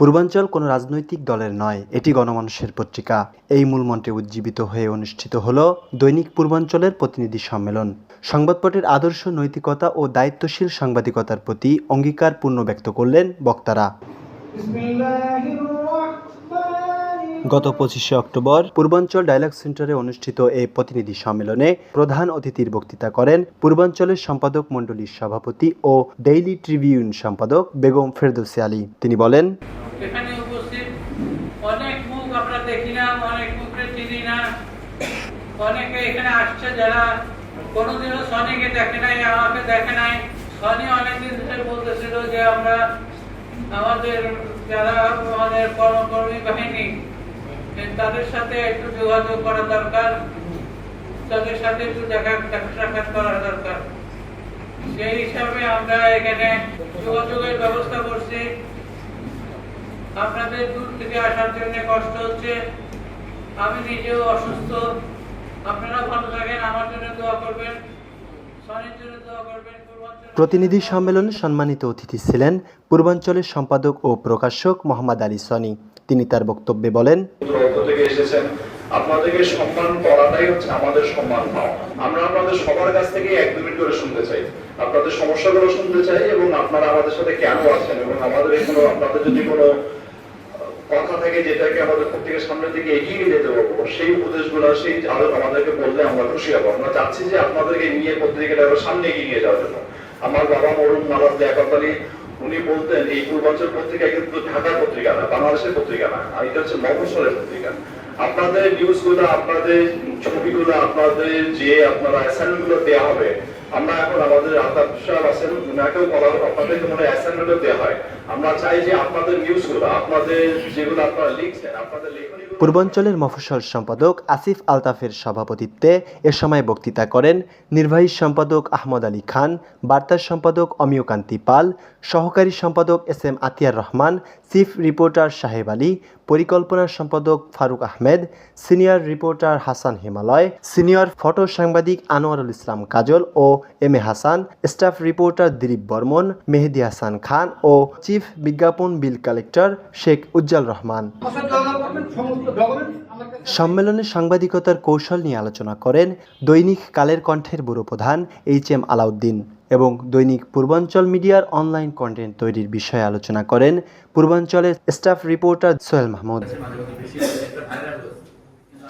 পূর্বাঞ্চল কোনো রাজনৈতিক দলের নয়, এটি গণমানুষের পত্রিকা। এই মূলমন্ত্রে উজ্জীবিত হয়ে অনুষ্ঠিত হল দৈনিক পূর্বাঞ্চলের প্রতিনিধি সম্মেলন। সংবাদপটের আদর্শ নৈতিকতা ও দায়িত্বশীল সাংবাদিকতার প্রতি অঙ্গীকার পূর্ণ ব্যক্ত করলেন বক্তারা। গত পঁচিশে অক্টোবর পূর্বাঞ্চল ডায়ালগ সেন্টারে অনুষ্ঠিত এই প্রতিনিধি সম্মেলনে প্রধান অতিথির বক্তৃতা করেন পূর্বাঞ্চলের সম্পাদক মণ্ডলীর সভাপতি ও ডেইলি ট্রিবিউন সম্পাদক বেগম ফেরদৌসি আলী। তিনি বলেন এখানে উপস্থিত অনেক মুখ আমরা দেখি না অনেক মুখে চিনি না অনেকে এখানে আসছে যারা কোনোদিনও সনিকে দেখে নাই, আমাকে দেখে নাই। সনি অনেকদিন ধরে বলতেছিল যে আমরা আমাদের যারা আমাদের কর্মকর্মী বাহিনী, তাদের সাথে একটু যোগাযোগ করা দরকার, তাদের সাথে একটু দেখা সাক্ষাৎ করা দরকার। সেই হিসাবে আমরা এখানে যোগাযোগের ব্যবস্থা করছি। আপনাদের দূর থেকে আসার জন্য কষ্ট হচ্ছে। আমি নিজেও অসুস্থ। আপনারা ভালো থাকেন আমার জন্য দোয়া করবেন সনির জন্য দোয়া করবেন প্রতিনিধি সম্মেলনে সম্মানিত অতিথি ছিলেন পূর্বাঞ্চলের সম্পাদক ও প্রকাশক মোহাম্মদ আলী সনি। তিনি তার বক্তব্যে বলেন থেকে এসেছেন। আপনাদেরকে সম্মান করাটাই হচ্ছে আমাদের সম্মান পাওয়া। আমরা আপনাদের সবার কাছ থেকে এক দু মিনিট করে শুনতে চাই। আপনাদের সমস্যাগুলো শুনতে চাই এবং আপনারা আমাদের সাথে কেন আছেন এবং আমাদের কোনো আপনাদের যদি কোনো কথা থাকে যেটাকে আমাদের প্রত্যেকের সামনের দিকে এগিয়ে নিয়ে যেতে পারব, সেই উপদেশগুলো সেই আরও আমাদেরকে বললে আমরা খুশি হব। আমরা চাচ্ছি যে আপনাদেরকে নিয়ে পত্রিকাটা সামনে এগিয়ে নিয়ে যাওয়ার জন্য। আমার বাবা মরুন নামাজ লিয়াকত উনি বলতেন, এই পূর্বাঞ্চল পত্রিকা কিন্তু ঢাকার পত্রিকা না, বাংলাদেশের পত্রিকা না, আর এটা হচ্ছে মফসলের পত্রিকা। আপনাদের নিউজগুলো আপনাদের ছবিগুলো, আপনাদের যে আপনারা অ্যাসাইনমেন্টগুলো দেওয়া হবে আমরা এখন আমাদের আতাব সাহেব আছেন, উনাকেও বলা আপনাদেরকে মনে অ্যাসাইনমেন্ট দেওয়া হয়। আমরা চাই যে আপনাদের নিউজগুলো আপনাদের যেগুলো আপনারা লিখছেন, আপনাদের পূর্বাঞ্চলের মফস্বল সম্পাদক আসিফ আলতাফের সভাপতিত্বে এ সময় বক্তৃতা করেন নির্বাহী সম্পাদক আহমদ আলী খান বার্তার সম্পাদক অমিয়কান্তি পাল, সহকারী সম্পাদক S M Atiar Rahman, chief reporter Saheb Ali, পরিকল্পনা সম্পাদক Faruk Ahmed, senior reporter Hasan Himalay, senior photo সাংবাদিক আনোয়ারুল ইসলাম কাজল ও M A Hasan, staff reporter Dilip Barman, Mehedi Hasan Khan O chief বিজ্ঞাপন বিল কালেক্টর শেখ উজ্জ্বল রহমান। সম্মেলনে সাংবাদিকতার কৌশল নিয়ে আলোচনা করেন দৈনিক কালের কণ্ঠের ব্যুরো প্রধান এইচ এম আলাউদ্দিন এবং দৈনিক পূর্বাঞ্চল মিডিয়ার অনলাইন কন্টেন্ট তৈরির বিষয়ে আলোচনা করেন পূর্বাঞ্চলের স্টাফ রিপোর্টার সোহেল মাহমুদ।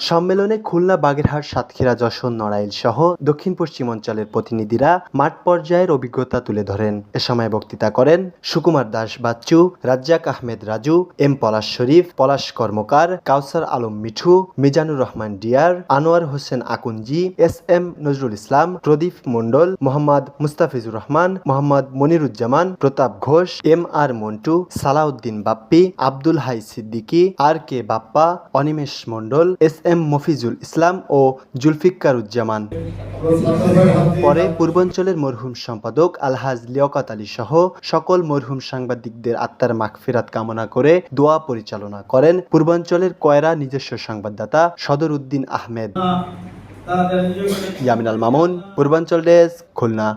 সম্মেলনে খুলনা, বাগেরহাট, সাতক্ষীরা, যশোর, নড়াইল সহ দক্ষিণ পশ্চিম অঞ্চলের প্রতিনিধিরা মাঠ পর্যায়ের অভিজ্ঞতা তুলে ধরেন। এ সময় বক্তৃতা করেন Sukumar Das Bachchu, Razzak Ahmed Raju, M Palash Sharif, Palash Karmakar, Kawsar Alam Mithu, Mizanur Rahman deer, Anwar Hossain Akunji, S M Nazrul Islam, Pradip Mondal, Mohammad Mustafizur Rahman, Mohammad Moniruzzaman, Pratap Ghosh, M R Montu, Salauddin Bappi, Abdul Hai Siddiqui, R K Bappa, Animesh Mondal, S M Mofizul Islam ও জুলফিকারুজ্জামান পরে পূর্বাঞ্চলের মরহুম সম্পাদক আলহাজ লিয়াকত আলী সহ সকল মরহুম সাংবাদিকদের আত্মার মাগফিরাত কামনা করে দোয়া পরিচালনা করেন পূর্বাঞ্চলের কয়রা নিজস্ব সংবাদদাতা সদর উদ্দিন আহমেদ। ইয়ামিন আল মামুন পূর্বাঞ্চল ডেস্ক খুলনা।